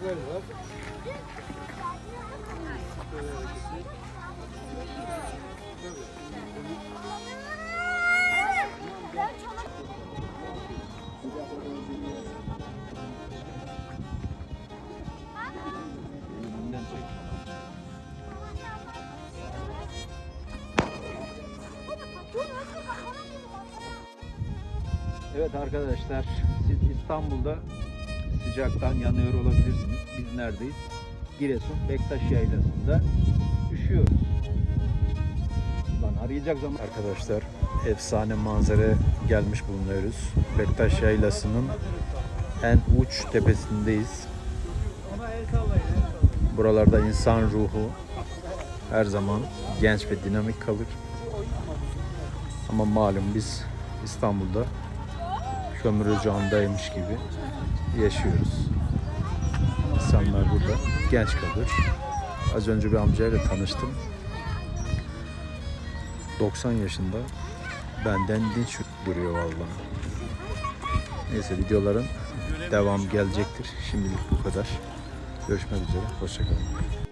Güzel var. Evet arkadaşlar, siz İstanbul'da sıcaktan yanıyor olabilirsiniz. Biz neredeyiz? Giresun Bektaş Yaylası'nda üşüyoruz. Lan arayacak zaman arkadaşlar efsane manzara gelmiş bulunuyoruz. Bektaş Yaylası'nın en uç tepesindeyiz. Buralarda insan ruhu her zaman genç ve dinamik kalır. Ama malum biz İstanbul'da kömür ocağındaymış gibi yaşıyoruz. İnsanlar burada genç kalır. Az önce bir amcayla tanıştım. 90 yaşında benden dinç duruyor vallahi. Neyse videoların devam gelecektir. Şimdilik bu kadar. Görüşmek üzere. Hoşçakalın.